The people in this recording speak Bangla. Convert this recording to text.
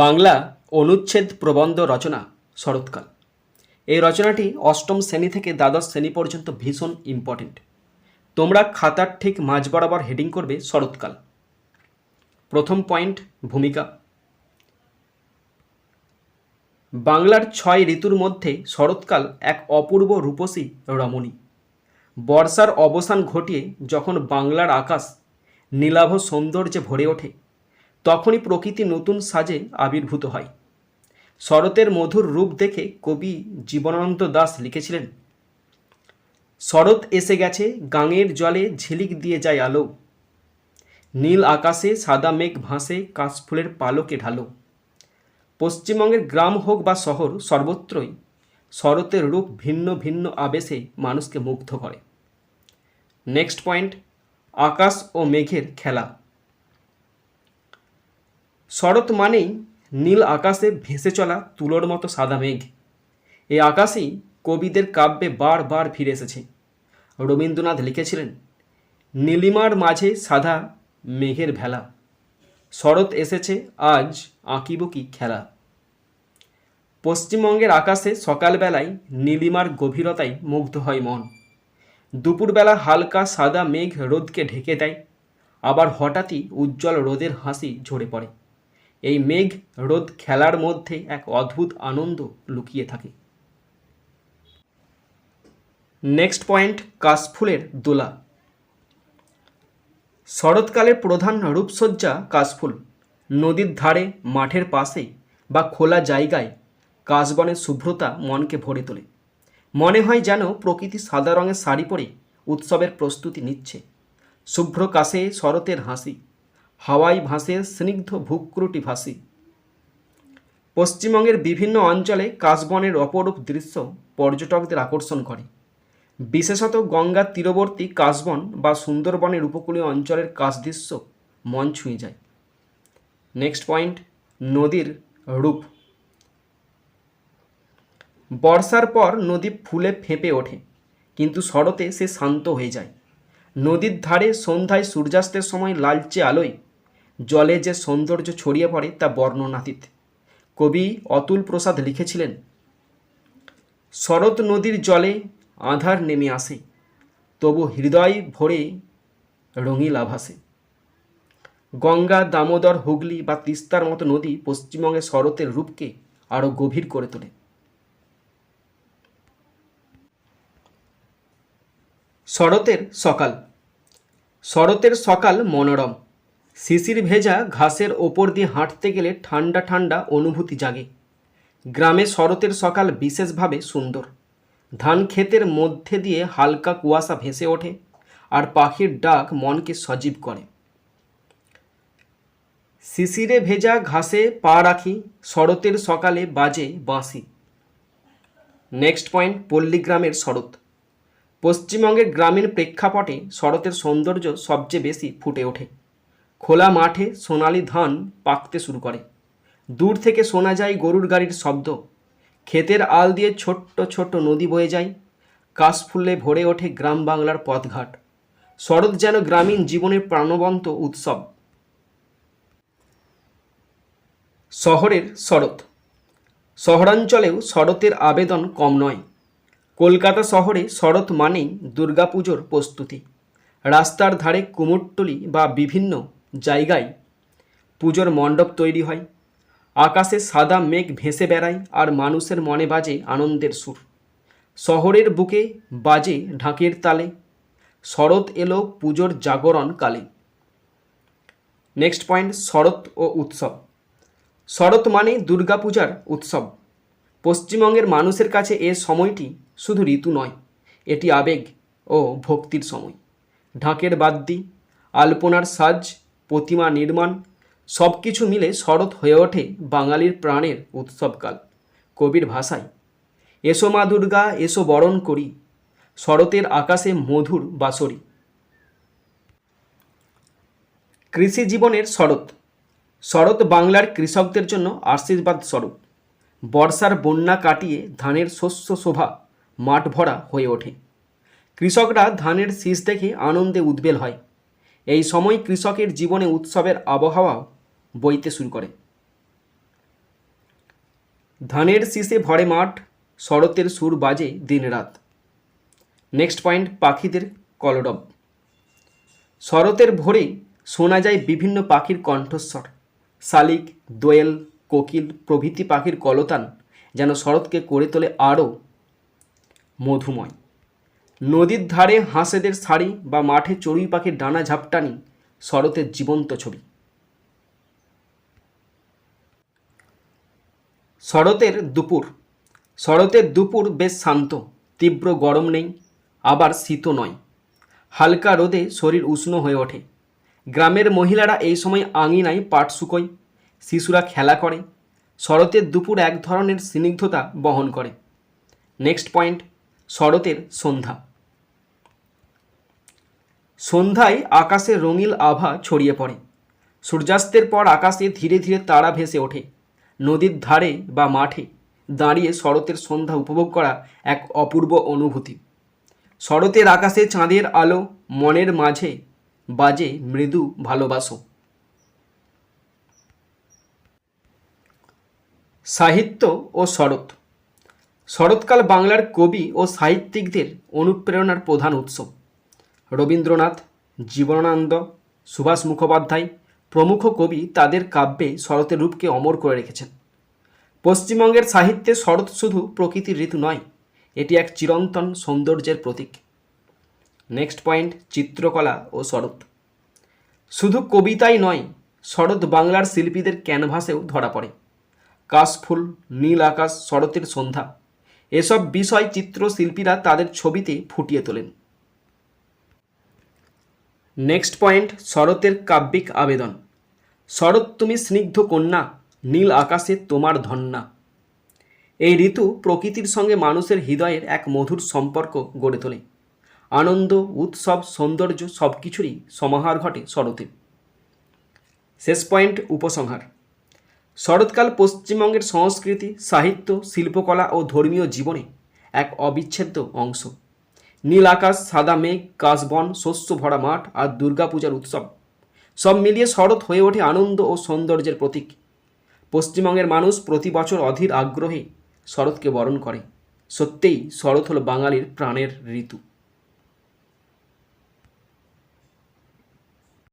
বাংলা অনুচ্ছেদ প্রবন্ধ রচনা, শরৎকাল। এই রচনাটি অষ্টম শ্রেণি থেকে দ্বাদশ শ্রেণি পর্যন্ত ভীষণ ইম্পর্টেন্ট তোমরা খাতার ঠিক মাঝ বরাবর হেডিং করবে শরৎকাল। প্রথম পয়েন্ট ভূমিকা। বাংলার ছয় ঋতুর মধ্যে শরৎকাল এক অপূর্ব রূপসী রমণী। বর্ষার অবসান ঘটিয়ে যখন বাংলার আকাশ নীলাভ সৌন্দর্যে ভরে ওঠে তখনই প্রকৃতি নতুন সাজে আবির্ভূত হয়। শরতের মধুর রূপ দেখে কবি জীবনানন্দ দাস লিখেছিলেন, শরৎ এসে গেছে, গাঙের জলে ঝিলিক দিয়ে যায় আলো। নীল আকাশে সাদা মেঘ ভাসে, কাশফুলের পালকে ঢালো। পশ্চিমবঙ্গের গ্রাম হোক বা শহর, সর্বত্রই শরতের রূপ ভিন্ন ভিন্ন আবেশে মানুষকে মুগ্ধ করে। নেক্সট পয়েন্ট আকাশ ও মেঘের খেলা। শরৎ মানেই নীল আকাশে ভেসে চলা তুলোর মতো সাদা মেঘ। এই আকাশই কবিদের কাব্যে বারবার ফিরে এসেছে। রবীন্দ্রনাথ লিখেছিলেন, নীলিমার মাঝে সাদা মেঘের ভেলা। শরৎ এসেছে, আজ আঁকিব কি খেলা? পশ্চিমবঙ্গের আকাশে সকালবেলায় নীলিমার গভীরতায় মুগ্ধ হয় মন। দুপুরবেলা হালকা সাদা মেঘ রোদকে ঢেকে দেয়, আবার হঠাৎই উজ্জ্বল রোদের হাসি ঝরে পড়ে। এই মেঘ রোদ খেলার মধ্যে এক অদ্ভুত আনন্দ লুকিয়ে থাকে। নেক্সট পয়েন্ট কাশফুলের দোলা। শরৎকালের প্রধান রূপসজ্জা কাশফুল। নদীর ধারে, মাঠের পাশে বা খোলা জায়গায় কাশবনের শুভ্রতা মনকে ভরে তোলে। মনে হয় যেন প্রকৃতি সাদা রঙের শাড়ি পরে উৎসবের প্রস্তুতি নিচ্ছে। শুভ্র কাশে শরতের হাসি। হাওয়াই ভাসে স্নিগ্ধ ভূক্রুটি ভাসি। পশ্চিমবঙ্গের বিভিন্ন অঞ্চলে কাশবনের অপরূপ দৃশ্য পর্যটকদের আকর্ষণ করে। বিশেষত গঙ্গার তীরবর্তী কাশবন বা সুন্দরবনের উপকূলীয় অঞ্চলের কাশ দৃশ্য মন ছুঁয়ে যায়। নেক্সট পয়েন্ট, নদীর রূপ। বর্ষার পর নদী ফুলে ফেঁপে ওঠে, কিন্তু শরতে সে শান্ত হয়ে যায়। নদীর ধারে সন্ধ্যায় সূর্যাস্তের সময় লালচে আলোয় জলে যে সৌন্দর্য ছড়িয়ে পড়ে তা বর্ণনাতীত। কবি অতুল প্রসাদ লিখেছিলেন, শরৎ নদীর জলে আধার নেমে আসে, তবু হৃদয় ভরে রঙিল আভাসে গঙ্গা, দামোদর, হুগলি বা তিস্তার মতো নদী পশ্চিমবঙ্গের শরতের রূপকে আরও গভীর করে তোলে। শরতের সকাল শরতের সকাল মনোরম শিশির ভেজা ঘাসের ওপর দিয়ে হাঁটতে গেলে ঠান্ডা ঠান্ডা অনুভূতি জাগে। গ্রামে শরতের সকাল বিশেষভাবে সুন্দর। ধান ক্ষেতের মধ্যে দিয়ে হালকা কুয়াশা ভেসে ওঠে আর পাখির ডাক মনকে সজীব করে। শিশিরে ভেজা ঘাসে পা রাখি, শরতের সকালে বাজে বাঁশি। নেক্সট পয়েন্ট, পল্লীগ্রামের শরৎ। পশ্চিমবঙ্গের গ্রামীণ প্রেক্ষাপটে শরতের সৌন্দর্য সবচেয়ে বেশি ফুটে ওঠে। খোলা মাঠে সোনালি ধান পাকতে শুরু করে। দূর থেকে শোনা যায় গরুর গাড়ির শব্দ। ক্ষেতের আল দিয়ে ছোট্ট ছোট্ট নদী বয়ে যায়। কাশফুলে ভরে ওঠে গ্রাম বাংলার পথঘাট। শরৎ যেন গ্রামীণ জীবনের প্রাণবন্ত উৎসব। শহরের শরৎ। শহরাঞ্চলেও শরতের আবেদন কম নয়। কলকাতা শহরে শরৎ মানেই দুর্গাপুজোর প্রস্তুতি। রাস্তার ধারে কুমোরটুলি বা বিভিন্ন জায়গায় পুজোর মণ্ডপ তৈরি হয়। আকাশে সাদা মেঘ ভেসে বেড়ায় আর মানুষের মনে বাজে আনন্দের সুর। শহরের বুকে বাজে ঢাকের তালে। শরৎ এলো পুজোর জাগরণ কালে। নেক্সট পয়েন্ট শরৎ ও উৎসব। শরৎ মানে দুর্গাপূজার উৎসব। পশ্চিমবঙ্গের মানুষের কাছে এ সময়টি শুধু ঋতু নয়, এটি আবেগ ও ভক্তির সময়। ঢাকের বাদ্যি, আলপনার সাজ প্রতিমা নির্মাণ সব কিছু মিলে শরৎ হয়ে ওঠে বাঙালির প্রাণের উৎসবকাল। কবির ভাষায়, এসো মা দুর্গা, এসো বরণ করি, শরতের আকাশে মধুর বাসরি। কৃষি জীবনের শরৎ শরৎ বাংলার কৃষকদের জন্য আশীর্বাদ স্বরূপ। বর্ষার বন্যা কাটিয়ে ধানের শস্য শোভা মাঠ ভরা হয়ে ওঠে। কৃষকরা ধানের শীষ দেখে আনন্দে উদ্বেল হয়। এই সময় কৃষকের জীবনে উৎসবের আবহাওয়া বইতে শুরু করে। ধানের শীষে ভরে মাঠ, শরতের সুর বাজে দিনরাত। নেক্সট পয়েন্ট পাখিদের কলরব শরতের ভোরে শোনা যায় বিভিন্ন পাখির কণ্ঠস্বর। শালিক, দোয়েল, কোকিল প্রভৃতি পাখির কলতান যেন শরৎকে করে তোলে আরও মধুময়। নদীর ধারে হাঁসেদের শাড়ি বা মাঠে চড়ুই পাখির ডানা ঝাপটানি শরতের জীবন্ত ছবি। শরতের দুপুর। শরতের দুপুর বেশ শান্ত, তীব্র গরম নেই, আবার শীতও নয়। হালকা রোদে শরীর উষ্ণ হয়ে ওঠে। গ্রামের মহিলারা এই সময় আঙিনায় পাট শুকোয়, শিশুরা খেলা করে। শরতের দুপুর এক ধরনের স্নিগ্ধতা বহন করে। নেক্সট পয়েন্ট, শরতের সন্ধ্যা। সন্ধ্যায় আকাশে রঙিল আভা ছড়িয়ে পড়ে। সূর্যাস্তের পর আকাশে ধীরে ধীরে তারা ভেসে ওঠে। নদীর ধারে বা মাঠে দাঁড়িয়ে শরতের সন্ধ্যা উপভোগ করা এক অপূর্ব অনুভূতি। শরতের আকাশে চাঁদের আলো, মনের মাঝে বাজে মৃদু ভালোবাসো। সাহিত্য ও শরৎ। শরৎকাল বাংলার কবি ও সাহিত্যিকদের অনুপ্রেরণার প্রধান উৎস। রবীন্দ্রনাথ, জীবনানন্দ, সুভাষ মুখোপাধ্যায় প্রমুখ কবি তাদের কাব্যে শরতের রূপকে অমর করে রেখেছেন। পশ্চিমবঙ্গের সাহিত্যে শরৎ শুধু প্রকৃতির ঋতু নয়, এটি এক চিরন্তন সৌন্দর্যের প্রতীক। নেক্সট পয়েন্ট, চিত্রকলা ও শরৎ। শুধু কবিতাই নয়, শরৎ বাংলার শিল্পীদের ক্যানভাসেও ধরা পড়ে। কাশফুল, নীল আকাশ, শরতের সন্ধ্যা, এসব বিষয় চিত্রশিল্পীরা তাদের ছবিতে ফুটিয়ে তোলেন। নেক্সট পয়েন্ট শরতের কাব্যিক আবেদন। শরৎ, তুমি স্নিগ্ধ কন্যা, নীল আকাশে তোমার ধন্যা। এই ঋতু প্রকৃতির সঙ্গে মানুষের হৃদয়ের এক মধুর সম্পর্ক গড়ে তোলে। আনন্দ, উৎসব, সৌন্দর্য সব কিছুরই সমাহার ঘটে শরতে। শেষ পয়েন্ট উপসংহার। শরৎকাল পশ্চিমবঙ্গের সংস্কৃতি, সাহিত্য, শিল্পকলা ও ধর্মীয় জীবনে এক অবিচ্ছেদ্য অংশ। নীল আকাশ, সাদা মেঘ, কাশবন, শস্য ভরা মাঠ আর দুর্গাপূজার উৎসব। সব মিলিয়ে শরৎ হয়ে ওঠে আনন্দ ও সৌন্দর্যের প্রতীক। পশ্চিমবঙ্গের মানুষ প্রতি বছর অধীর আগ্রহে শরৎকে বরণ করে। সত্যিই শরৎ হল বাঙালির প্রাণের ঋতু।